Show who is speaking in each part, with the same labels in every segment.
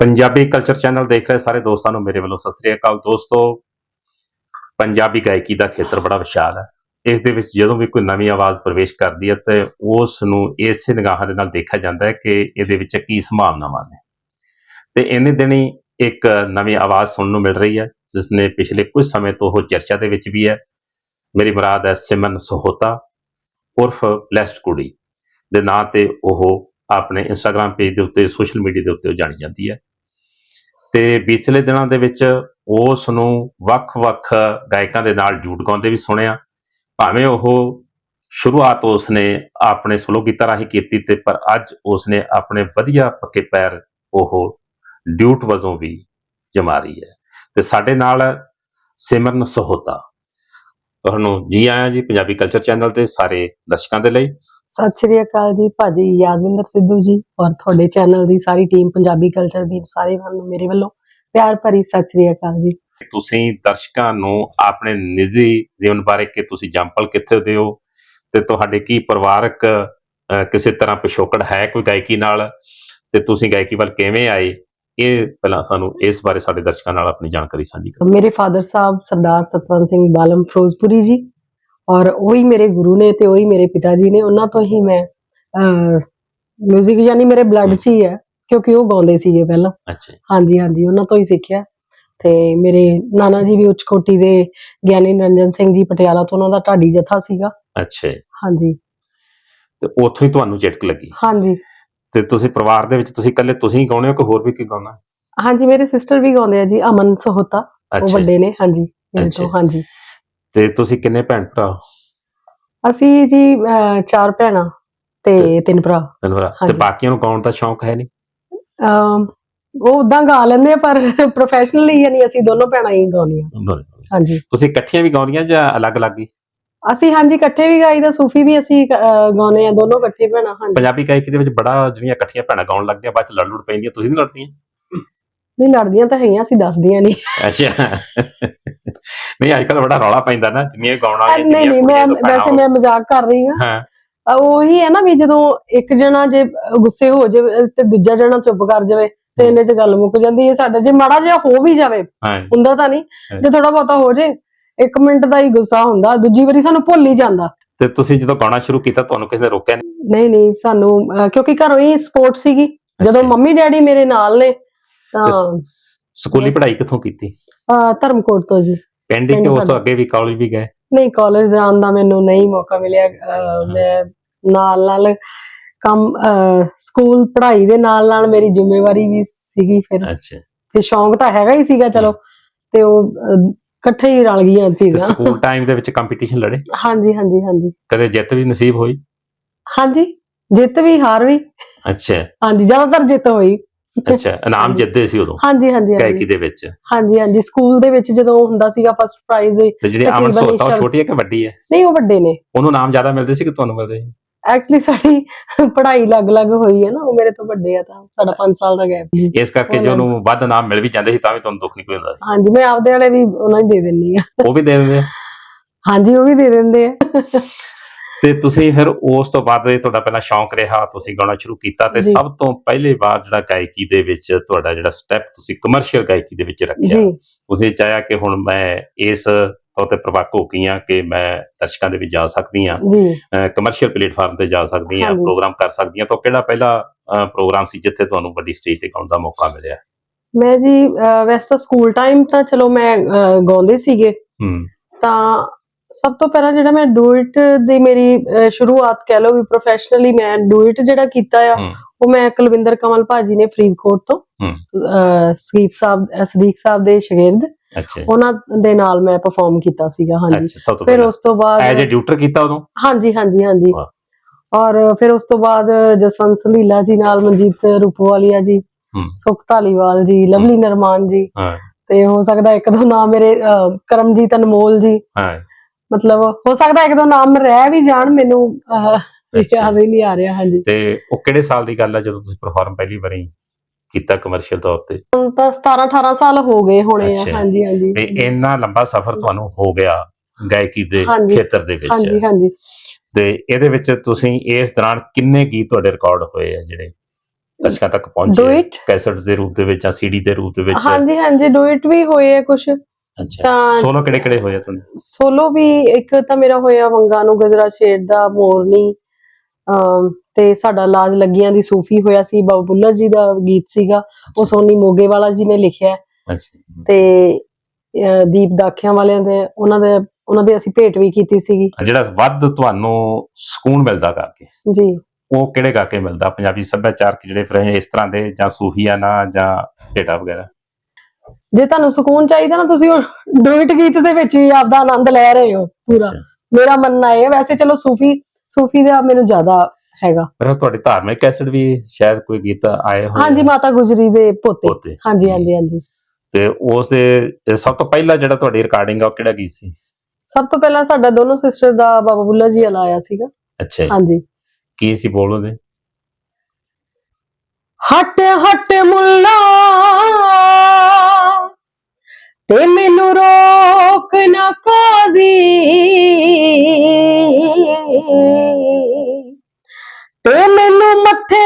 Speaker 1: Punjabi culture channel ਦੇਖ ਰਹੇ ਸਾਰੇ ਦੋਸਤਾਂ ਨੂੰ ਮੇਰੇ ਵੱਲੋਂ ਸਤਿ ਸ੍ਰੀ ਅਕਾਲ। ਦੋਸਤੋ, ਪੰਜਾਬੀ ਗਾਇਕੀ ਦਾ ਖੇਤਰ ਬੜਾ ਵਿਸ਼ਾਲ ਹੈ। ਇਸ ਦੇ ਵਿੱਚ ਜਦੋਂ ਵੀ ਕੋਈ ਨਵੀਂ ਆਵਾਜ਼ ਪ੍ਰਵੇਸ਼ ਕਰਦੀ ਹੈ ਤੇ ਉਸ ਨੂੰ ਇਸੇ ਨਿਗਾਹਾਂ ਦੇ ਨਾਲ ਦੇਖਿਆ ਜਾਂਦਾ ਹੈ ਕਿ ਇਹਦੇ ਵਿੱਚ ਕੀ ਸੰਭਾਵਨਾਵਾਂ ਨੇ। ਤੇ ਇਹਨੇ ਦਿਨੀ ਇੱਕ ਨਵੀਂ ਆਵਾਜ਼ ਸੁਣਨ ਨੂੰ ਮਿਲ ਰਹੀ ਹੈ ਜਿਸ ਨੇ ਪਿਛਲੇ ਕੁਝ ਸਮੇਂ ਤੋਂ ਉਹ ਚਰਚਾ ਦੇ ਵਿੱਚ ਵੀ ਹੈ। ਮੇਰੀ ਮੁਰਾਦ ਹੈ ਸਿਮਨ ਸਹੋਤਾ, ਉਰਫ ਬਲੈਸਡ ਕੁੜੀ। ਦੇ ਨਾਂ ਤੇ ਉਹ ਆਪਣੇ ਇੰਸਟਾਗ੍ਰam ਪੇਜ ਦੇ ਉੱਤੇ ਸੋਸ਼ਲ ਮੀਡੀਆ ਦੇ ਉੱਤੇ ਉਹ ਜਾਣੀ ਜਾਂਦੀ ਹੈ। ਤੇ ਪਿਛਲੇ ਦਿਨਾਂ ਦੇ ਵਿੱਚ ਉਸ ਨੂੰ ਵੱਖ-ਵੱਖ ਗਾਇਕਾਂ ਦੇ ਨਾਲ ਜੂਟ ਗਾਉਂਦੇ ਵੀ ਸੁਣਿਆ। ਭਾਵੇਂ ਉਹ ਸ਼ੁਰੂਆਤ ਉਸਨੇ ਆਪਣੇ ਸੋਲੋ ਗੀਤਾਂ ਰਾਹੀਂ ਕੀਤੀ ਤੇ ਪਰ ਅੱਜ ਉਸਨੇ ਆਪਣੇ ਵਧੀਆ ਪੱਕੇ ਪੈਰ ਉਹ ਡਿਊਟ ਵਜੋਂ ਵੀ ਜਮਾ ਰਹੀ ਹੈ। ਤੇ ਸਾਡੇ ਨਾਲ ਸਿਮਰਨ ਸਹੋਤਾ। ਤੁਹਾਨੂੰ ਜੀ ਆਇਆਂ ਜੀ, ਪੰਜਾਬੀ ਕਲਚਰ ਚੈਨਲ ਤੇ ਸਾਰੇ ਦਰਸ਼ਕਾਂ ਦੇ ਲਈ
Speaker 2: ਸਤਿ ਸ਼੍ਰੀ ਅਕਾਲ ਜੀ ਭਾਜੀ ਯਾਦਵਿੰਦਰ ਸਿੱਧੂ ਜੀ ਔਰ ਤੁਹਾਡੇ ਚੈਨਲ ਦੀ ਸਾਰੀ ਟੀਮ ਪੰਜਾਬੀ ਕਲਚਰ ਦੀ ਸਾਰੇ ਨੂੰ ਮੇਰੇ ਵੱਲੋਂ ਪਿਆਰ ਭਰੀ ਸਤਿ ਸ਼੍ਰੀ ਅਕਾਲ ਜੀ।
Speaker 1: ਤੁਸੀਂ ਦਰਸ਼ਕਾਂ ਨੂੰ ਆਪਣੇ ਨਿੱਜੀ ਜੀਵਨ ਬਾਰੇ ਕਿ ਤੁਸੀਂ ਜੰਪਲ ਕਿੱਥੇ ਦੇ ਹੋ ਤੇ ਤੁਹਾਡੇ ਕੀ ਪਰਿਵਾਰਕ ਕਿਸੇ ਤਰ੍ਹਾਂ ਪਿਛੋਕੜ ਹੈ ਕੋਈ ਗਾਇਕੀ ਨਾਲ ਤੇ ਤੁਸੀਂ ਗਾਇਕੀ ਵੱਲ ਕਿਵੇਂ ਆਏ? ਇਹ ਪਹਿਲਾਂ ਸਾਨੂੰ ਇਸ ਬਾਰੇ ਸਾਡੇ ਦਰਸ਼ਕਾਂ ਨਾਲ ਆਪਣੀ ਜਾਣਕਾਰੀ ਸਾਂਝੀ ਕਰੋ।
Speaker 2: ਮੇਰੇ ਫਾਦਰ ਸਾਹਿਬ ਸਰਦਾਰ ਸਤਵੰਤ ਸਿੰਘ ਬਾਲਮ ਫਿਰੋਜ਼ਪੁਰੀ ਜੀ ਔਰ ਉਹੀ ਮੇਰੇ ਗੁਰੂ ਨੇ ਤੇ ਉਹੀ ਮੇਰੇ ਪਿਤਾ ਜੀ ਨੇ ਉਹਨਾਂ ਤੋਂ ਹੀ ਮੈਂ 뮤직 ਯਾਨੀ ਮੇਰੇ ਬਲੱਡ 'ਚ ਹੀ ਹੈ ਕਿਉਂਕਿ ਉਹ ਗਾਉਂਦੇ ਸੀਗੇ ਪਹਿਲਾਂ।
Speaker 1: ਅੱਛਾ
Speaker 2: ਹਾਂਜੀ ਹਾਂਜੀ ਉਹਨਾਂ ਤੋਂ ਹੀ ਸਿੱਖਿਆ। ਤੇ ਮੇਰੇ ਨਾਨਾ ਜੀ ਵੀ ਉੱਚ ਕੋਟੀ ਦੇ ਗਿਆਨੀ ਨਿਰੰਜਨ ਸਿੰਘ ਜੀ ਪਟਿਆਲਾ ਤੋਂ ਉਹਨਾਂ ਦਾ ਢਾਡੀ ਜਥਾ ਸੀਗਾ।
Speaker 1: ਅੱਛਾ।
Speaker 2: ਹਾਂਜੀ।
Speaker 1: ਤੇ ਉੱਥੋਂ ਹੀ ਤੁਹਾਨੂੰ ਝਟਕ ਲੱਗੀ।
Speaker 2: ਹਾਂਜੀ।
Speaker 1: ਤੇ ਤੁਸੀਂ ਪਰਿਵਾਰ ਦੇ ਵਿੱਚ ਤੁਸੀਂ ਇਕੱਲੇ ਤੁਸੀਂ ਹੀ ਗਾਉਂਦੇ ਹੋ ਕਿ ਹੋਰ ਵੀ ਕੋਈ ਗਾਉਂਦਾ?
Speaker 2: ਹਾਂਜੀ ਮੇਰੇ ਸਿਸਟਰ ਵੀ ਗਾਉਂਦੇ ਆ ਜੀ ਅਮਨ ਸਹੋਤਾ। ਉਹ। ਵੱਡੇ ਨੇ ਹਾਂਜੀ ਮੇਰੇ। ਤੋਂ ਹਾਂਜੀ।
Speaker 1: ਤੇ ਤੁਸੀਂ ਕਿੰਨੇ ਭੈਣ ਭਰਾ?
Speaker 2: ਅਸੀਂ ਜੀ ਅਹ, ਚਾਰ ਭੈਣਾਂ ਤੇ ਤਿੰਨ ਭਰਾ।
Speaker 1: ਤਿੰਨ ਭਰਾ। ਤੇ
Speaker 2: ਹਾਂਜੀ।
Speaker 1: ਬਾਕੀਆਂ ਨੂੰ ਗਾਉਣ ਦਾ ਸ਼ੌਂਕ ਹੈ ਨਹੀਂ?
Speaker 2: ਅਮ, ਉਹ ਉਦਾਂ ਗਾ ਲੈਂਦੇ ਆ ਪਰ ਪ੍ਰੋਫੈਸ਼ਨਲੀ ਯਾਨੀ ਅਸੀਂ ਦੋਨੋਂ ਭੈਣਾਂ ਹੀ ਗਾਉਂਦੀਆਂ। ਹਾਂਜੀ।
Speaker 1: ਤੁਸੀਂ ਇਕੱਠੀਆਂ ਵੀ ਗਾਉਂਦੀਆਂ ਜਾਂ ਅਲੱਗ-ਅਲੱਗ ਹੀ?
Speaker 2: ਅਸੀਂ ਹਾਂਜੀ ਇਕੱਠੇ ਵੀ ਗਾਈਦਾ ਸੂਫੀ ਵੀ ਅਸੀਂ ਅਹ, ਗਾਉਂਦੇ ਆ ਦੋਨੋਂ ਇਕੱਠੇ ਭੈਣਾਂ ਹਾਂਜੀ।
Speaker 1: ਪੰਜਾਬੀ ਗਾਇਕੀ ਦੇ ਵਿੱਚ ਬੜਾ ਜਿਹੜੀਆਂ ਇਕੱਠੀਆਂ ਭੈਣਾਂ ਗਾਉਣ ਲੱਗਦੀਆਂ ਬਾਅਦ ਚ ਲੜ ਲੁੜ ਪੈਂਦੀਆਂ ਤੁਸੀਂ ਨਹੀਂ ਲੜਦੀਆਂ?
Speaker 2: ਨਹੀਂ ਲੜਦੀਆਂ ਤਾਂ ਹੈਗੀਆਂ ਅਸੀਂ ਦੱਸਦੀਆਂ ਨਹੀਂ।
Speaker 1: ਅੱਛਾ। ਨਹੀਂ ਅੱਜ ਕੱਲ ਬੜਾ ਰੌਲਾ ਪੈਂਦਾ ਨਾ ਜਿੰਨੀਆਂ ਗਾਉਣ ਵਾਲੀਆਂ
Speaker 2: ਨਹੀਂ ਨਹੀਂ ਮੈਂ ਵੈਸੇ ਮੈਂ ਮਜ਼ਾਕ ਕਰ ਰਹੀ ਹਾਂ।
Speaker 1: ਹਾਂ।
Speaker 2: ਉਹੀ ਹੈ ਨਾ ਵੀ ਜਦੋਂ ਇੱਕ ਜਣਾ ਜੇ ਗੁੱਸੇ ਹੋ ਜਾਵੇ ਤੇ ਦੂਜਾ ਜਣਾ ਚੁੱਪ ਕਰ ਜਾਵੇ ਤੇ ਇਹਨੇ ਚ ਗੱਲ ਮੁੱਕ ਜਾਂਦੀ ਹੈ ਸਾਡੇ ਜੇ ਮਾੜਾ ਜਿਹਾ ਹੋ ਵੀ ਜਾਵੇ ਹੁੰਦਾ ਤਾਂ ਨਹੀਂ। ਜੇ ਥੋੜਾ ਬਹੁਤਾ ਹੋ ਜੇ ਇੱਕ ਮਿੰਟ ਦਾ ਹੀ ਗੁੱਸਾ ਹੁੰਦਾ ਦੂਜੀ ਵਾਰੀ ਸਾਨੂੰ ਭੁੱਲ ਹੀ ਜਾਂਦਾ।
Speaker 1: ਤੇ ਤੁਸੀਂ ਜਦੋਂ ਗਾਉਣਾ ਸ਼ੁਰੂ ਕੀਤਾ ਤੁਹਾਨੂੰ ਕਿਸੇ ਨੇ ਰੋਕਿਆ ਨਹੀਂ?
Speaker 2: ਨਹੀਂ ਨਹੀਂ ਸਾਨੂੰ ਕਿਉਂਕਿ ਘਰੋਂ ਹੀ ਸਪੋਰਟ ਸੀਗੀ। ਜਦੋਂ। ਮੰਮੀ ਡੈਡੀ ਮੇਰੇ ਨਾਲ ਨੇ ਤਾਂ
Speaker 1: ਸਕੂਲੀ। ਪੜ੍ਹਾਈ ਕਿੱਥੋਂ ਕੀਤੀ?
Speaker 2: ਅਹ, ਧਰਮਕੋਟ ਤੋਂ ਜੀ।
Speaker 1: ਪਿੰਡ ਹੀ ਕਿ ਉਸ ਤੋਂ। ਅੱਗੇ ਵੀ ਕਾਲਜ ਵੀ ਗਏ?
Speaker 2: ਨਹੀਂ ਕਾਲਜ ਜਾਣ ਦਾ ਮੈਨੂੰ ਨਹੀਂ ਮੌਕਾ ਮਿਲਿਆ। ਅਹ, ਮੈਂ ਨਾਲ ਨਾਲ ਕੰਮ ਅਹ, ਸਕੂਲ ਪੜ੍ਹਾਈ ਦੇ ਨਾਲ ਨਾਲ ਮੇਰੀ ਜ਼ਿੰਮੇਵਾਰੀ ਵੀ ਸੀਗੀ ਫਿਰ।
Speaker 1: ਅੱਛਾ।
Speaker 2: ਫਿਰ ਸ਼ੌਂਕ ਤਾਂ ਹੈਗਾ ਹੀ ਸੀਗਾ ਚਲੋ। ਤੇ ਉਹ ਅਹ, ਇਕੱਠੇ ਹੀ ਰਲ ਗਈਆਂ
Speaker 1: ਤੇ
Speaker 2: ਚੀਜ਼ਾਂ।
Speaker 1: ਸਕੂਲ ਟਾਈਮ ਦੇ ਵਿੱਚ ਕੰਪੀਟੀਸ਼ਨ ਲੜੇ?
Speaker 2: ਹਾਂਜੀ ਹਾਂਜੀ ਹਾਂਜੀ।
Speaker 1: ਕਦੇ ਜਿੱਤ ਵੀ ਨਸੀਬ ਹੋਈ?
Speaker 2: ਹਾਂਜੀ ਜਿੱਤ ਵੀ ਹਾਰ ਵੀ।
Speaker 1: ਅੱਛਾ।
Speaker 2: ਹਾਂਜੀ ਜ਼ਿਆਦਾਤਰ ਜਿੱਤ ਹੋਈ।
Speaker 1: ਅੱਛਾ ਇਨਾਮ। ਜਿੱਤਦੇ ਸੀ ਉਦੋਂ?
Speaker 2: ਹਾਂਜੀ ਹਾਂਜੀ
Speaker 1: ਗਾਇਕੀ ਦੇ ਵਿੱਚ?
Speaker 2: ਹਾਂਜੀ ਹਾਂਜੀ। ਸਕੂਲ ਦੇ ਵਿੱਚ ਜਦੋਂ ਹੁੰਦਾ ਸੀਗਾ ਫਸਟ ਪ੍ਰਾਈਜ਼
Speaker 1: ਤੇ ਜਿਹੜੀ
Speaker 2: ਤਕਰੀਬਨ
Speaker 1: ਸੋਤਾ ਉਹ ਛੋਟੀ ਹੈ ਕਿ ਵੱਡੀ ਹੈ?
Speaker 2: ਨਹੀਂ ਉਹ ਵੱਡੇ ਨੇ।
Speaker 1: ਉਹਨੂੰ ਨਾਮ ਜ਼ਿਆਦਾ ਮਿਲਦੇ ਸੀ ਕਿ ਤੁਹਾਨੂੰ ਮਿਲਦੇ ਸੀ?
Speaker 2: ਐਕਚੁਅਲੀ ਸਾਡੀ ਪੜ੍ਹਾਈ ਅਲੱਗ-ਅਲੱਗ ਹੋਈ ਹੈ ਨਾ। ਉਹ ਮੇਰੇ ਤੋਂ ਵੱਡੇ ਆ ਤਾਂ ਸਾਡਾ 5 ਸਾਲ ਦਾ ਗੈਪ
Speaker 1: ਇਸ ਕਰਕੇ ਜੇ ਉਹਨੂੰ ਵੱਧ ਨਾਮ ਮਿਲ ਵੀ ਜਾਂਦੇ ਸੀ ਤਾਂ ਵੀ ਤੁਹਾਨੂੰ ਦੁੱਖ ਨਹੀਂ ਕੋਈ ਹੁੰਦਾ।
Speaker 2: ਹਾਂਜੀ ਮੈਂ ਆਪਦੇ ਵਾਲੇ ਵੀ ਉਹਨਾਂ ਹੀ ਦੇ ਦਿੰਨੀ ਆ
Speaker 1: ਉਹ ਵੀ ਦੇ ਦਿੰਦੇ ਆ।
Speaker 2: ਹਾਂਜੀ ਉਹ ਵੀ ਦੇ ਦਿੰਦੇ ਆ।
Speaker 1: ਤੇ ਤੁਸੀਂ ਫਿਰ ਉਸ ਤੋਂ ਬਾਅਦ ਇਹ ਤੁਹਾਡਾ ਪਹਿਲਾਂ ਸ਼ੌਂਕ ਰਿਹਾ ਤੁਸੀਂ ਗਾਉਣਾ ਸ਼ੁਰੂ ਕੀਤਾ ਤੇ
Speaker 2: ਜੀ।
Speaker 1: ਸਭ ਤੋਂ ਪਹਿਲੇ ਵਾਰ ਜਿਹੜਾ ਗਾਇਕੀ ਦੇ ਵਿੱਚ ਤੁਹਾਡਾ ਜਿਹੜਾ ਸਟੈਪ ਤੁਸੀਂ ਕਮਰਸ਼ੀਅਲ ਗਾਇਕੀ ਦੇ ਵਿੱਚ ਰੱਖਿਆ।
Speaker 2: ਜੀ।
Speaker 1: ਤੁਸੀਂ ਚਾਹਿਆ ਕਿ ਹੁਣ ਮੈਂ ਇਸ ਤੌਰ ਤੇ ਪ੍ਰਵਾਕ ਹੋ ਗਈ ਹਾਂ ਕਿ ਮੈਂ ਦਰਸ਼ਕਾਂ ਦੇ ਵਿੱਚ ਜਾ ਸਕਦੀ ਹਾਂ
Speaker 2: ਜੀ।
Speaker 1: ਕਮਰਸ਼ੀਅਲ ਪਲੇਟਫਾਰਮ ਤੇ ਜਾ ਸਕਦੀ ਹਾਂ
Speaker 2: ਹਾਂਜੀ।
Speaker 1: ਪ੍ਰੋਗਰਾਮ ਕਰ ਸਕਦੀ ਹਾਂ। ਤਾਂ ਕਿਹੜਾ ਪਹਿਲਾ ਅਹ, ਪ੍ਰੋਗਰਾਮ ਸੀ ਜਿੱਥੇ ਤੁਹਾਨੂੰ ਵੱਡੀ ਸਟੇਜ ਤੇ ਗਾਉਣ ਦਾ ਮੌਕਾ ਮਿਲਿਆ?
Speaker 2: ਮੈਂ ਜੀ ਅਹ, ਵੈਸੇ ਤਾਂ ਸਕੂਲ ਟਾਈਮ ਤਾਂ ਚਲੋ ਮੈਂ ਅਹ, ਗਾਉਂਦੇ ਸੀਗੇ।
Speaker 1: ਹੂੰ।
Speaker 2: ਤਾਂ ਸਭ ਤੋਂ ਪਹਿਲਾਂ ਜਿਹੜਾ ਮੈਂ ਡੂਇਟ ਦੀ ਮੇਰੀ ਸ਼ੁਰੂਆਤ ਕਹਿ ਲਓ ਵੀ ਪ੍ਰੋਫੈਸ਼ਨਲੀ ਮੈਂ ਡੂਇਟ ਜਿਹੜਾ ਕੀਤਾ ਆ ਉਹ ਮੈਂ ਕੁਲਵਿੰਦਰ ਕਮਲ ਭਾਜੀ ਨੇ ਫਰੀਦਕੋਟ ਤੋਂ ਸਦੀਕ ਸਾਹਿਬ ਸਦੀਕ ਸਾਹਿਬ ਦੇ ਸ਼ਾਗਿਰਦ
Speaker 1: ਅੱਛਾ
Speaker 2: ਉਹਨਾਂ ਦੇ ਨਾਲ ਮੈਂ ਪਰਫਾਰਮ ਕੀਤਾ ਸੀਗਾ ਹਾਂਜੀ। ਫਿਰ ਉਸ ਤੋਂ ਬਾਅਦ
Speaker 1: ਐਜ ਅ ਡਿਊਟਰ ਕੀਤਾ ਉਦੋਂ?
Speaker 2: ਹਾਂਜੀ ਹਾਂਜੀ ਹਾਂਜੀ। ਔਰ ਫਿਰ ਉਸ ਤੋਂ ਬਾਅਦ ਜਸਵੰਤ ਸੰਧੀਲਾ ਜੀ ਨਾਲ ਮਨਜੀਤ ਰੂਪਵਾਲੀਆ ਜੀ। ਸੁਖ ਧਾਲੀਵਾਲ ਜੀ ਲਵਲੀ ਨਰਮਾਨ ਜੀ। ਤੇ ਹੋ ਸਕਦਾ ਇੱਕ ਦੋ ਨਾਮ ਮੇਰੇ ਕਰਮਜੀਤ ਅਨਮੋਲ ਜੀ। ਮਤਲਬ ਹੋ ਸਕਦਾ ਇੱਕ ਦੋ ਨਾਮ ਰਹਿ ਵੀ ਜਾਣ ਮੈਨੂੰ। ਯਾਦ ਹੀ ਨਹੀਂ ਆ ਰਿਹਾ ਹਾਂਜੀ।
Speaker 1: ਤੇ ਉਹ ਕਿਹੜੇ ਸਾਲ ਦੀ ਗੱਲ ਹੈ ਜਦੋਂ ਤੁਸੀਂ ਪਰਫਾਰਮ ਪਹਿਲੀ ਵਾਰੀ ਕੀਤਾ ਕਮਰਸ਼ੀਅਲ ਤੌਰ ਤੇ?
Speaker 2: ਹੁਣ ਤਾਂ 17 18 ਸਾਲ ਹੋ ਗਏ ਹੋਣੇ ਆ। ਹਾਂਜੀ ਹਾਂਜੀ।
Speaker 1: ਤੇ ਇੰਨਾ ਲੰਬਾ ਸਫ਼ਰ ਤੁਹਾਨੂੰ ਹੋ ਗਿਆ ਗਾਇਕੀ ਦੇ। ਖੇਤਰ ਦੇ ਵਿੱਚ।
Speaker 2: ਹਾਂਜੀ ਹਾਂਜੀ।
Speaker 1: ਤੇ ਇਹਦੇ ਵਿੱਚ ਤੁਸੀਂ ਇਸ ਦੌਰਾਨ ਕਿੰਨੇ ਗੀਤ ਤੁਹਾਡੇ ਰਿਕਾਰਡ ਹੋਏ ਆ ਜਿਹੜੇ ਦਰਸ਼ਕਾਂ ਤੱਕ ਪਹੁੰਚੇ
Speaker 2: ਇਟ
Speaker 1: ਕੈਸਟਸ ਦੇ ਰੂਪ ਦੇ ਵਿੱਚ ਜਾਂ ਸੀਡੀ ਦੇ ਰੂਪ ਦੇ ਵਿੱਚ?
Speaker 2: ਹਾਂਜੀ ਹਾਂਜੀ ਡੂ ਇਟ ਵੀ ਹੋਏ ਆ ਕੁਝ
Speaker 1: ਅੱਛਾ।
Speaker 2: ਤਾਂ
Speaker 1: ਸੋਲੋ ਕਿਹੜੇ ਕਿਹੜੇ ਹੋਏ ਆ ਤੁਹਾਨੂੰ?
Speaker 2: ਸੋਲੋ ਵੀ ਇੱਕ ਤਾਂ ਮੇਰਾ ਹੋਇਆ ਵੰਗਾ ਨੂੰ ਗਜਰਾ ਸ਼ੇਰ ਦਾ ਮੋਰਨੀ ਤੇ ਸਾਡਾ ਲਾਜ ਲੱਗੀਆਂ ਦੀ ਸੂਫੀ ਹੋਇਆ ਸੀ ਬਾਬਾ ਬੁੱਲ੍ਹਾ ਜੀ ਦਾ ਗੀਤ ਸੀਗਾ ਉਹ ਸੋਨੀ ਮੋਗੇ ਵਾਲਾ ਜੀ ਨੇ ਲਿਖਿਆ।
Speaker 1: ਅੱਛਾ।
Speaker 2: ਤੇ ਦੀਪ ਦਾਖਿਆਂ ਵਾਲਿਆਂ ਦੇ ਉਹਨਾਂ ਦੇ ਉਹਨਾਂ ਦੇ ਅਸੀਂ ਭੇਟ ਵੀ ਕੀਤੀ ਸੀਗੀ।
Speaker 1: ਜਿਹੜਾ ਵੱਧ ਤੁਹਾਨੂੰ ਸਕੂਨ ਮਿਲਦਾ ਗਾ ਕੇ।
Speaker 2: ਜੀ।
Speaker 1: ਉਹ ਕਿਹੜੇ ਗਾ ਕੇ ਮਿਲਦਾ? ਪੰਜਾਬੀ ਸੱਭਿਆਚਾਰਕ ਜਿਹੜੇ ਫਿਰ ਇਸ ਤਰ੍ਹਾਂ ਦੇ ਜਾਂ ਸੂਫੀਆਨਾ ਜਾਂ ਡੇਟਾ ਵਗੈਰਾ?
Speaker 2: ਜੇ ਤੁਹਾਨੂੰ ਸਕੂਨ ਚਾਹੀਦਾ ਨਾ ਤੁਸੀਂ ਉਹ ਡੁਇਟ ਗੀਤ ਦੇ ਵਿੱਚ ਵੀ ਆਪਦਾ ਆਨੰਦ ਲੈ ਰਹੇ ਹੋ ਪੂਰਾ। ਮੇਰਾ ਮੰਨਣਾ ਇਹ ਵੈਸੇ ਚਲੋ ਸੂਫੀ ਸੂਫੀ ਦਾ ਮੈਨੂੰ ਜ਼ਿਆਦਾ ਹੈਗਾ।
Speaker 1: ਫਿਰ ਤੁਹਾਡੀ ਧਾਰਮਿਕ ਕੈਸਟ ਵੀ ਸ਼ਾਇਦ ਕੋਈ ਗੀਤ ਆਏ ਹੋਏ
Speaker 2: ਹਾਂਜੀ ਮਾਤਾ ਗੁਜਰੀ ਦੇ ਪੋਤੇ।
Speaker 1: ਪੋਤੇ।
Speaker 2: ਹਾਂਜੀ ਹਾਂਜੀ ਹਾਂਜੀ।
Speaker 1: ਤੇ ਉਸ ਦੇ ਸਭ ਤੋਂ ਪਹਿਲਾ ਜਿਹੜਾ ਤੁਹਾਡੀ ਰਿਕਾਰਡਿੰਗ ਆ ਉਹ ਕਿਹੜਾ ਗੀਤ ਸੀ?
Speaker 2: ਸਭ ਤੋਂ ਪਹਿਲਾਂ ਸਾਡਾ ਦੋਨੋਂ ਸਿਸਟਰ ਦਾ ਬਾਬਾ ਬੁੱਲਾ ਜੀ ਵਾਲਾ ਆਇਆ ਸੀਗਾ।
Speaker 1: ਅੱਛਾ ਜੀ।
Speaker 2: ਹਾਂਜੀ।
Speaker 1: ਕੀ ਸੀ ਬੋਲੋ ਦੇ
Speaker 2: ਹਟ ਹਟ ਮੁੱਲਾ। ਤੇ ਮੈਨੂੰ ਰੋਕ ਨਾ ਕਾਜ਼ੀ। ਤੇ ਮੈਨੂੰ ਮੱਥੇ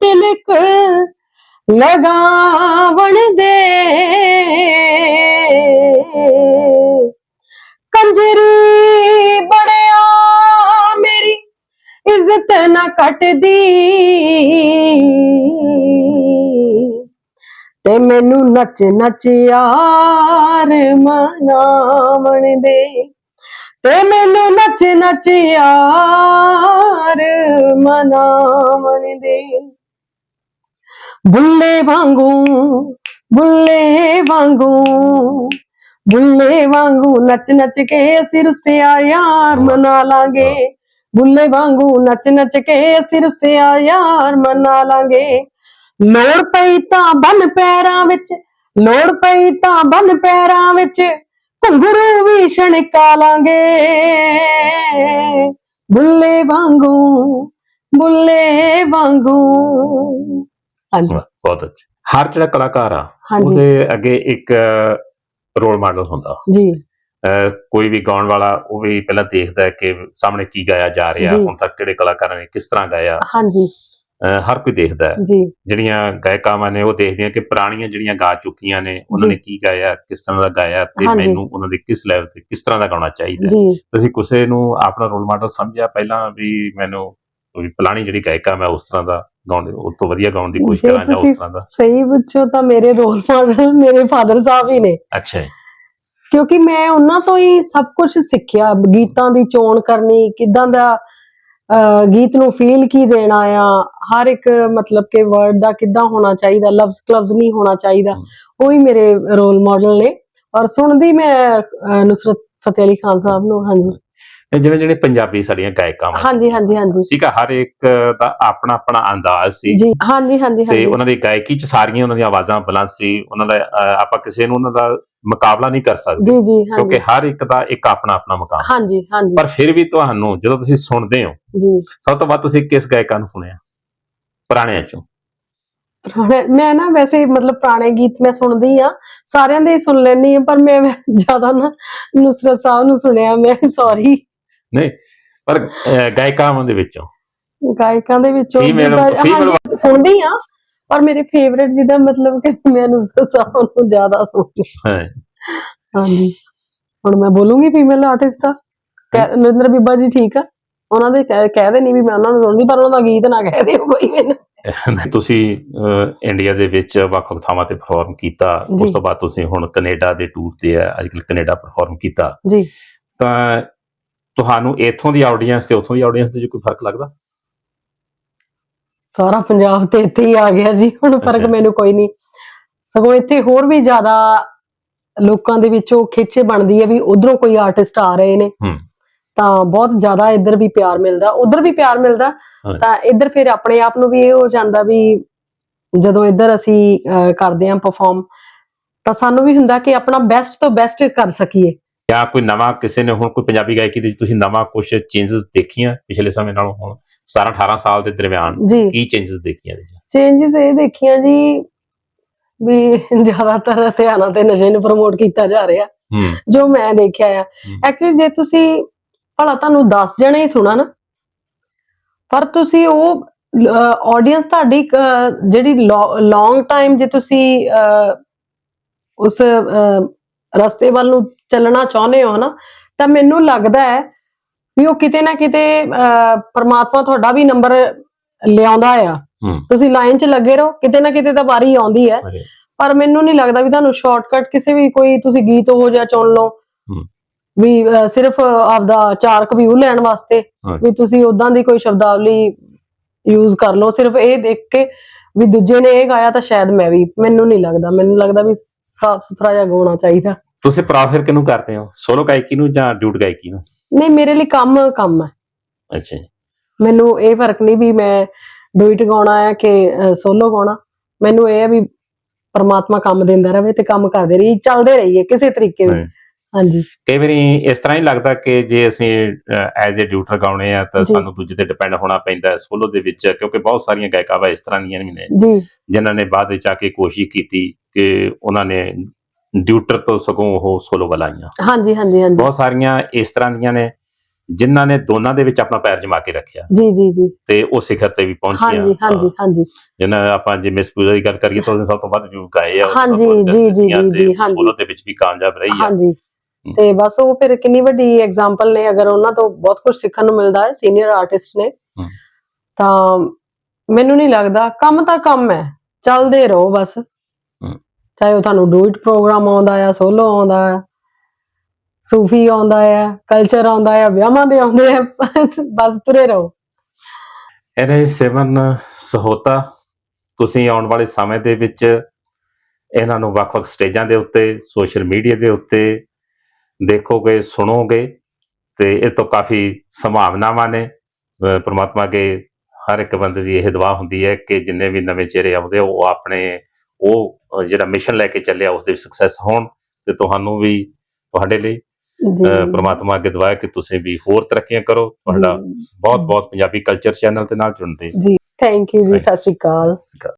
Speaker 2: ਤਿਲਕ ਲਗਾਵਣ ਦੇ। ਕੰਜਰੀ ਬੜਿਆ ਮੇਰੀ ਇੱਜ਼ਤ ਨਾ ਕੱਟਦੀ। ਤੇ ਮੈਨੂੰ ਨੱਚ ਨੱਚ ਯਾਰ ਮਨਾਵਣ ਦੇ। ਤੇ ਮੈਨੂੰ ਨੱਚ ਨੱਚ ਯਾਰ ਮਨਾਵਣ ਦੇ। ਬੁੱਲੇ ਵਾਂਗੂ ਬੁੱਲੇ ਵਾਂਗੂ ਬੁੱਲੇ ਵਾਂਗੂ ਨੱਚ ਨੱਚ ਕੇ ਅਸੀਂ ਰੁੱਸਿਆ ਯਾਰ ਮਨਾ ਲਾਂਗੇ। ਬੁੱਲੇ ਵਾਂਗੂ ਨੱਚ ਨੱਚ ਕੇ ਅਸੀਂ ਰੁੱਸਿਆ ਯਾਰ ਮਨਾ ਲਾਂਗੇ। ਲੋੜ ਪਈ ਤਾਂ ਬੰਨ ਪੈਰਾਂ ਵਿੱਚ ਲੋੜ ਪਈ ਤਾਂ ਬੰਨ ਪੈਰਾਂ ਵਿੱਚ ਘੁੰਗਰੂ ਵੀ ਛਣਕਾ ਲਾਂਗੇ। ਬੁੱਲੇ ਵਾਂਗੂ ਬੁੱਲੇ ਵਾਂਗੂ। ਹਾਂਜੀ।
Speaker 1: ਬਹੁਤ ਅੱਛਾ। ਹਰ ਜਿਹੜਾ ਕਲਾਕਾਰ ਆ ਉਹਦੇ ਅੱਗੇ ਇੱਕ ਰੋਲ ਮਾਡਲ ਹੁੰਦਾ।
Speaker 2: ਜੀ।
Speaker 1: ਕੋਈ ਵੀ ਗਾਉਣ ਵਾਲਾ ਉਹ ਵੀ ਪਹਿਲਾਂ ਦੇਖਦਾ ਕਿ ਸਾਹਮਣੇ ਕੀ ਗਾਇਆ ਜਾ ਰਿਹਾ। ਹੁਣ ਤੱਕ ਕਿਹੜੇ ਕਲਾਕਾਰਾਂ ਨੇ ਕਿਸ ਤਰ੍ਹਾਂ ਗਾਇਆ।
Speaker 2: ਹਾਂਜੀ।
Speaker 1: ਹਰ ਕੋਈ ਦੇਖਦਾ ਹੈ
Speaker 2: ਜੀ
Speaker 1: ਜਿਹੜੀਆਂ ਗਾਇਕਾਵਾਂ ਨੇ ਉਹ ਦੇਖਦੀਆਂ ਕਿ ਪੁਰਾਣੀਆਂ ਜਿਹੜੀਆਂ ਗਾ ਚੁੱਕੀਆਂ ਨੇ ਉਹਨਾਂ। ਨੇ ਕੀ ਗਾਇਆ ਕਿਸ ਤਰ੍ਹਾਂ ਦਾ ਗਾਇਆ ਤੇ
Speaker 2: ਹਾਂਜੀ।
Speaker 1: ਮੈਨੂੰ ਉਹਨਾਂ ਦੇ ਕਿਸ ਲੈਵਲ ਤੇ ਕਿਸ ਤਰ੍ਹਾਂ ਦਾ ਗਾਉਣਾ ਚਾਹੀਦਾ ਹੈ।
Speaker 2: ਜੀ
Speaker 1: ਤੁਸੀਂ ਕਿਸੇ ਨੂੰ ਆਪਣਾ ਰੋਲ ਮਾਡਲ ਸਮਝਿਆ ਪਹਿਲਾਂ ਵੀ ਮੈਨੂੰ ਵੀ ਪੁਰਾਣੀ ਜਿਹੜੀ ਗਾਇਕਾ ਮੈਂ ਉਸ ਤਰ੍ਹਾਂ ਦਾ ਗਾਉਣ ਉਸ ਤੋਂ ਵਧੀਆ ਗਾਉਣ ਦੀ ਕੋਸ਼ਿਸ਼
Speaker 2: ਜੇ
Speaker 1: ਕਰਾਂ ਜਾਂ
Speaker 2: ਤੁਸੀਂ
Speaker 1: ਉਸ ਤਰ੍ਹਾਂ ਦਾ
Speaker 2: ਸਹੀ ਪੁੱਛੋ ਤਾਂ ਮੇਰੇ ਰੋਲ ਮਾਡਲ ਮੇਰੇ ਫਾਦਰ ਸਾਹਿਬ ਹੀ ਨੇ
Speaker 1: ਅੱਛਾ ਜੀ
Speaker 2: ਕਿਉਂਕਿ ਮੈਂ ਉਹਨਾਂ ਤੋਂ ਹੀ ਸਭ ਕੁਝ ਸਿੱਖਿਆ ਗੀਤਾਂ ਦੀ ਚੋਣ ਕਰਨੀ ਕਿਦਾਂ ਦਾ ਗੀਤ ਨੂੰ ਫੀਲ ਕੀ ਦੇਣਾ ਆ? ਹਰ ਇੱਕ ਮਤਲਬ ਕਿ ਵਰਡ ਦਾ ਕਿਦਾਂ ਹੋਣਾ ਚਾਹੀਦਾ? ਲਫ਼ਜ਼ ਕਲਵਜ਼ ਨਹੀਂ ਹੋਣਾ ਚਾਹੀਦਾ। ਉਹ ਹੀ ਮੇਰੇ ਰੋਲ ਮਾਡਲ ਨੇ। ਔਰ ਸੁਣਦੀ ਮੈਂ ਨੁਸਰਤ ਫਤਿਹ ਅਲੀ ਖਾਨ ਸਾਹਿਬ ਨੂੰ ਹਾਂਜੀ।
Speaker 1: ਇਹ ਜਿਵੇਂ ਜਿਹੜੇ ਪੰਜਾਬੀ ਸਾਡੀਆਂ ਗਾਇਕਾਵਾਂ
Speaker 2: ਹਾਂਜੀ ਹਾਂਜੀ ਹਾਂਜੀ।
Speaker 1: ਠੀਕ ਆ ਹਰ ਇੱਕ ਦਾ ਆਪਣਾ ਆਪਣਾ ਅੰਦਾਜ਼ ਸੀ।
Speaker 2: ਜੀ ਹਾਂਜੀ ਹਾਂਜੀ
Speaker 1: ਤੇ
Speaker 2: ਹਾਂਜੀ।
Speaker 1: ਉਹਨਾਂ ਦੀ ਗਾਇਕੀ ਚ ਸਾਰੀਆਂ ਉਹਨਾਂ ਦੀਆਂ ਆਵਾਜ਼ਾਂ ਬੁਲੰਦ ਸੀ। ਉਹਨਾਂ ਦਾ ਅਹ, ਆਪਾਂ ਕਿਸੇ ਨੂੰ ਉਹਨਾਂ ਦਾ ਮੁਕਾਬਲਾ ਨਹੀਂ ਕਰ ਸਕਦੇ।
Speaker 2: ਜੀ ਜੀ
Speaker 1: ਕਿਉਂਕਿ
Speaker 2: ਹਾਂਜੀ
Speaker 1: ਹਰ ਇੱਕ ਦਾ ਇੱਕ ਆਪਣਾ ਆਪਣਾ ਮੁਕਾਮ।
Speaker 2: ਹਾਂਜੀ ਹਾਂਜੀ।
Speaker 1: ਪਰ ਫਿਰ ਵੀ ਤੁਹਾਨੂੰ ਜਦੋਂ ਤੁਸੀਂ ਸੁਣਦੇ ਹੋ
Speaker 2: ਜੀ।
Speaker 1: ਸਭ ਤੋਂ ਵੱਧ ਤੁਸੀਂ ਕਿਸ ਗਾਇਕਾਂ ਨੂੰ ਸੁਣਿਆ? ਪੁਰਾਣਿਆਂ ਚੋਂ।
Speaker 2: ਮੈਂ ਨਾ ਵੈਸੇ ਮਤਲਬ ਪੁਰਾਣੇ ਗੀਤ ਮੈਂ ਸੁਣਦੀ ਆ ਸਾਰਿਆਂ ਦੇ ਹੀ ਸੁਣ ਲੈਂਦੀ ਆ ਪਰ ਮੈਂ ਜ਼ਿਆਦਾ ਨਾ ਨੁਸਰਤ ਸਾਹਿਬ ਨੂੰ ਸੁਣਿਆ ਮੈਂ ਸੌਰੀ
Speaker 1: ਨਹੀਂ ਪਰ ਅਹ, ਗਾਇਕਾਵਾਂ ਦੇ ਵਿੱਚੋਂ।
Speaker 2: ਗਾਇਕਾਂ ਦੇ ਵਿੱਚੋਂ ਵੀ
Speaker 1: Female-
Speaker 2: ਹਾਂਜੀ, ਸੁਣਦੀ ਆ ਪਰ ਮੇਰੇ ਫੇਵਰੇਟ ਜਿਹਦਾ ਮਤਲਬ ਕਿ ਮੈਂ ਨੁਸਰਤ ਸਾਹਿਬ ਨੂੰ ਜ਼ਿਆਦਾ ਸੁਣਦੀ
Speaker 1: ਹਾਂ।
Speaker 2: ਹਾਂਜੀ। ਹੁਣ ਮੈਂ ਬੋਲੂੰਗੀ ਫੀਮੇਲ ਆਰਟਿਸਟ ਦਾ। ਕਹਿ- ਨਰਿੰਦਰ ਬੀਬਾ ਜੀ ਠੀਕ ਆ। ਉਹਨਾਂ ਦੇ ਕਹਿ ਕਹਿ ਦੇ ਨਹੀਂ ਵੀ ਮੈਂ ਉਹਨਾਂ ਨੂੰ ਸੁਣਦੀ ਪਰ ਉਹਨਾਂ ਦਾ ਗੀਤ ਨਾ ਕਹਿ ਦਿਓ ਕੋਈ ਮੈਨੂੰ।
Speaker 1: ਤੁਸੀਂ ਅਹ, ਇੰਡੀਆ ਦੇ ਵਿੱਚ ਵੱਖ-ਵੱਖ ਥਾਵਾਂ ਤੇ ਪਰਫਾਰਮ ਕੀਤਾ।
Speaker 2: ਜੀ।
Speaker 1: ਉਸ ਤੋਂ ਬਾਅਦ ਤੁਸੀਂ ਹੁਣ ਕੈਨੇਡਾ ਦੇ ਟੂਰ ਤੇ ਆ ਅੱਜਕੱਲ ਕੈਨੇਡਾ ਪਰਫਾਰਮ ਕੀਤਾ।
Speaker 2: ਜੀ।
Speaker 1: ਤਾਂ ਤੁਹਾਨੂੰ ਇੱਥੋਂ ਦੀ ਆਡੀਅנס ਤੇ ਉੱਥੋਂ ਦੀ ਆਡੀਅנס ਤੇ ਕੋਈ ਫ਼ਰਕ ਲੱਗਦਾ?
Speaker 2: ਸਾਰਾ ਪੰਜਾਬ ਤੇ ਇੱਥੇ ਹੀ ਆ ਗਿਆ ਜੀ ਹੁਣ ਫ਼ਰਕ ਮੈਨੂੰ ਕੋਈ ਨਹੀਂ। ਸਗੋਂ ਇੱਥੇ ਹੋਰ ਵੀ ਜ਼ਿਆਦਾ ਲੋਕਾਂ ਦੇ ਵਿੱਚ ਉਹ ਖਿੱਚੇ ਬਣਦੀ ਹੈ ਵੀ ਉਧਰੋਂ ਕੋਈ ਆਰਟਿਸਟ ਆ ਰਹੇ ਨੇ। ਤਾਂ ਬਹੁਤ ਜ਼ਿਆਦਾ ਇੱਧਰ ਵੀ ਪਿਆਰ ਮਿਲਦਾ। ਉਧਰ ਵੀ ਪਿਆਰ ਮਿਲਦਾ ਤਾਂ ਇੱਧਰ ਫਿਰ ਆਪਣੇ ਆਪ ਨੂੰ ਵੀ ਇਹ ਹੋ ਜਾਂਦਾ ਵੀ ਜਦੋਂ ਇੱਧਰ ਅਸੀਂ ਕਰਦੇ ਆਂ ਪਰਫਾਰਮ ਤਾਂ ਸਾਨੂੰ ਵੀ ਹੁੰਦਾ ਕਿ ਆਪਣਾ ਬੈਸਟ ਤੋਂ ਬੈਸਟ ਕਰ ਸਕੀਏ।
Speaker 1: ਜਾਂ ਕੋਈ ਨਵਾਂ ਕਿਸੇ ਨੇ ਹੁਣ ਕੋਈ ਪੰਜਾਬੀ ਗਾਇਕੀ ਦੇ ਵਿੱਚ ਤੁਸੀਂ ਨਵਾਂ ਕੁਝ ਚੇਂਜਸ ਦੇਖੀਆਂ ਪਿਛਲੇ ਸਮੇਂ ਨਾਲੋਂ ਹੁਣ? 17 18 ਸਾਲ ਦੇ ਦਰਮਿਆਨ
Speaker 2: ਜੀ।
Speaker 1: ਕੀ ਚੇਂਜਸ ਦੇਖੀਆਂ ਇਹਦੇ 'ਚ?
Speaker 2: ਚੇਂਜਸ ਇਹ ਦੇਖੀਆਂ ਜੀ ਵੀ ਜ਼ਿਆਦਾਤਰ ਹਥਿਆਰਾਂ ਤੇ ਨਸ਼ੇ ਨੂੰ ਪ੍ਰਮੋਟ ਕੀਤਾ ਜਾ ਰਿਹਾ।
Speaker 1: ਹੂੰ।
Speaker 2: ਜੋ ਮੈਂ ਦੇਖਿਆ ਆ।
Speaker 1: ਹਮ।
Speaker 2: ਐਕਚੁਅਲੀ ਜੇ ਤੁਸੀਂ ਭਲਾ ਤੁਹਾਨੂੰ 10 ਜਣੇ ਹੀ ਸੁਣਾ ਨਾ ਪਰ ਤੁਸੀਂ ਉਹ ਆਡੀਅנס ਤੁਹਾਡੀ ਅਹ, ਜਿਹੜੀ ਲੌਂਗ ਟਾਈਮ ਜੇ ਤੁਸੀਂ ਅਹ, ਉਸ ਅਹ, ਰਸਤੇ ਵੱਲ ਨੂੰ ਚੱਲਣਾ ਚਾਹੁੰਦੇ ਹੋ ਨਾ ਤਾਂ ਮੈਨੂੰ ਲੱਗਦਾ ਹੈ ਵੀ ਉਹ ਕਿਤੇ ਨਾ ਕਿਤੇ ਪ੍ਰਮਾਤਮਾ ਤੁਹਾਡਾ ਵੀ ਨੰਬਰ ਲਿਆਉਂਦਾ ਆ। ਤੁਸੀਂ ਲਾਈਨ 'ਚ ਲੱਗੇ ਰਹੋ ਕਿਤੇ ਨਾ ਕਿਤੇ ਤਾਂ ਵਾਰੀ ਆਉਂਦੀ ਹੈ। ਪਰ ਮੈਨੂੰ ਨਹੀਂ ਲੱਗਦਾ ਵੀ ਤੁਹਾਨੂੰ ਸ਼ਾਰਟਕਟ ਕਿਸੇ ਵੀ ਕੋਈ ਤੁਸੀਂ ਗੀਤ ਹੋ ਜਾਂ ਚੁਣ ਲਓ। ਵੀ ਸਿਰਫ ਆਪਦਾ ਚਾਰਕ ਵਿਊ ਲੈਣ ਵਾਸਤੇ। ਵੀ ਤੁਸੀਂ ਉਦਾਂ ਦੀ ਕੋਈ ਸ਼ਬਦਾਵਲੀ ਯੂਜ਼ ਕਰ ਲਓ। ਸਿਰਫ ਇਹ ਦੇਖ ਕੇ ਵੀ ਦੂਜੇ ਨੇ ਇਹ ਗਾਇਆ ਤਾਂ ਸ਼ਾਇਦ ਮੈਂ ਵੀ ਮੈਨੂੰ ਨਹੀਂ ਲੱਗਦਾ। ਮੈਨੂੰ ਲੱਗਦਾ ਵੀ ਸਾਫ਼ ਸੁਥਰਾ ਜਿਹਾ ਗਾਉਣਾ ਚਾਹੀਦਾ।
Speaker 1: ਤੁਸੀਂ ਪ੍ਰਾਫਰ ਕਿਹਨੂੰ ਕਰਦੇ ਹੋ? ਸੋਲੋ ਗਾਇਕੀ ਨੂੰ ਜਾਂ ਡਿਊਟ ਗਾਇਕੀ ਨੂੰ?
Speaker 2: ਨਹੀਂ ਮੇਰੇ ਲਈ ਕੰਮ ਕੰਮ ਹੈ।
Speaker 1: ਅੱਛਾ ਜੀ।
Speaker 2: ਮੈਨੂੰ ਇਹ ਫ਼ਰਕ ਨਹੀਂ ਵੀ ਮੈਂ ਡੁਇਟ ਗਾਉਣਾ ਹੈ ਕਿ ਸੋਲੋ ਗਾਉਣਾ। ਮੈਨੂੰ ਇਹ ਹੈ ਵੀ ਪਰਮਾਤਮਾ ਕੰਮ ਦਿੰਦਾ ਰਵੇ ਤੇ ਕੰਮ ਕਰਦੇ ਰਹੀਏ ਚੱਲਦੇ ਰਹੀਏ ਕਿਸੇ ਤਰੀਕੇ ਵੀ। ਹਾਂਜੀ।
Speaker 1: ਕਈ ਵਾਰੀ ਇਸ ਤਰ੍ਹਾਂ ਹੀ ਲੱਗਦਾ ਕਿ ਜੇ ਅਸੀਂ ਐਜ਼ ਅ ਡਿਊਟਰ ਗਾਉਣੇ ਆ ਤਾਂ
Speaker 2: ਜੀ।
Speaker 1: ਸਾਨੂੰ ਦੂਜੇ ਤੇ ਡਿਪੈਂਡ ਹੋਣਾ ਪੈਂਦਾ ਹੈ ਸੋਲੋ ਦੇ ਵਿੱਚ ਕਿਉਂਕਿ ਬਹੁਤ ਸਾਰੀਆਂ ਗਾਇਕਾਂ ਵਾ ਇਸ ਤਰ੍ਹਾਂ ਦੀਆਂ ਵੀ ਨੇ
Speaker 2: ਜੀ।
Speaker 1: ਜਿਨ੍ਹਾਂ ਨੇ ਬਾਅਦ ਵਿੱਚ ਆ ਕੇ ਕੋਸ਼ਿਸ਼ ਕੀਤੀ ਕਿ ਉਹਨਾਂ ਨੇ ਡਿਊਟਰ ਤੋਂ ਸਗੋਂ ਉਹ ਸੋਲੋ ਵੱਲ ਆਈਆਂ।
Speaker 2: ਹਾਂਜੀ ਹਾਂਜੀ ਹਾਂਜੀ।
Speaker 1: ਬਹੁਤ ਸਾਰੀਆਂ ਇਸ ਤਰ੍ਹਾਂ ਦੀਆਂ ਨੇ ਜਿਨ੍ਹਾਂ ਨੇ ਦੋਨਾਂ ਦੇ ਵਿੱਚ ਆਪਣਾ ਪੈਰ ਜਮਾ ਕੇ ਰੱਖਿਆ।
Speaker 2: ਜੀ ਜੀ ਜੀ।
Speaker 1: ਤੇ ਉਹ ਸਿਖਰ ਤੇ ਵੀ ਪਹੁੰਚੀਆਂ।
Speaker 2: ਹਾਂਜੀ ਹਾਂਜੀ ਹਾਂਜੀ।
Speaker 1: ਜਿਨ੍ਹਾਂ ਆਪਾਂ ਜੇ ਮਿਸ ਪੂਜਾ ਦੀ ਗੱਲ ਕਰੀਏ ਤਾਂ ਉਹਨੇ ਸਭ ਤੋਂ ਵੱਧ ਜੋ ਗਾਏ ਆ
Speaker 2: ਹਾਂਜੀ, ਜੀ, ਜੀ, ਜੀ, ਹਾਂਜੀ।
Speaker 1: ਸੋਲੋ ਦੇ ਵਿੱਚ ਵੀ ਕਾਮਯਾਬ ਰਹੀ ਆ।
Speaker 2: ਹਾਂਜੀ। ਤੇ ਬਸ ਉਹ ਫਿਰ ਕਿੰਨੀ ਵੱਡੀ ਐਗਜ਼ਾਮਪਲ ਨੇ ਅਗਰ ਉਹਨਾਂ ਤੋਂ ਬਹੁਤ ਕੁਝ ਸਿੱਖਣ ਨੂੰ ਮਿਲਦਾ ਹੈ ਸੀਨੀਅਰ ਆਰਟਿਸਟ ਨੇ। ਤਾਂ ਮੈਨੂੰ ਨਹੀਂ ਲੱਗਦਾ ਕੰਮ ਤਾਂ ਕੰਮ ਹੈ ਚੱਲਦੇ ਰਹੋ ਬਸ। ਚਾਹੇ ਉਹ ਤੁਹਾਨੂੰ ਡੂਇਟ ਪ੍ਰੋਗਰਾਮ ਆਉਂਦਾ ਆ, ਸੋਲੋ ਆਉਂਦਾ ਆ, ਸੂਫੀ ਆਉਂਦਾ ਆ ਕਲਚਰ ਆਉਂਦਾ ਆ, ਵਿਆਹਾਂ ਦੇ ਆਉਂਦੇ ਆ, ਬਸ ਤੁਰੇ ਰਹੋ।
Speaker 1: ਇਹਨੇ ਸਿਮਰਨ ਸਹੋਤਾ, ਤੁਸੀਂ ਆਉਣ ਵਾਲੇ ਸਮੇਂ ਦੇ ਵਿੱਚ ਇਹਨਾਂ ਨੂੰ ਵੱਖ-ਵੱਖ ਸਟੇਜਾਂ ਦੇ ਉੱਤੇ, ਸੋਸ਼ਲ ਮੀਡੀਆ ਦੇ ਉੱਤੇ ਦੇਖੋਗੇ, ਸੁਣੋਗੇ ਤੇ ਇਹ ਤੋਂ ਕਾਫੀ ਸੰਭਾਵਨਾਵਾਂ ਨੇ। ਅਹ ਪ੍ਰਮਾਤਮਾ ਅੱਗੇ ਹਰ ਇੱਕ ਬੰਦੇ ਦੀ ਇਹ ਦੁਆ ਹੁੰਦੀ ਹੈ ਕਿ ਜਿੰਨੇ ਵੀ ਨਵੇਂ ਚਿਹਰੇ ਆਉਂਦੇ ਉਹ ਆਪਣੇ ਉਹ ਜਿਹੜਾ ਮਿਸ਼ਨ ਲੈ ਕੇ ਚੱਲਿਆ ਉਸ ਦੇ ਸਕਸੈਸ ਹੋਣ ਤੇ ਤੁਹਾਨੂੰ ਵੀ ਤੁਹਾਡੇ ਲਈ ਪ੍ਰਮਾਤਮਾ ਅੱਗੇ ਦੁਆ ਹੈ ਕਿ ਤੁਸੀਂ ਵੀ ਹੋਰ ਤਰੱਕੀਆਂ ਕਰੋ ਤੁਹਾਡਾ ਬਹੁਤ ਬਹੁਤ ਪੰਜਾਬੀ ਕਲਚਰ ਚੈਨਲ ਦੇ ਨਾਲ ਜੁੜਦੇ
Speaker 2: ਜੀ। ਥੈਂਕ ਯੂ ਜੀ ਸਤਿ ਸ਼੍ਰੀ ਅਕਾਲ।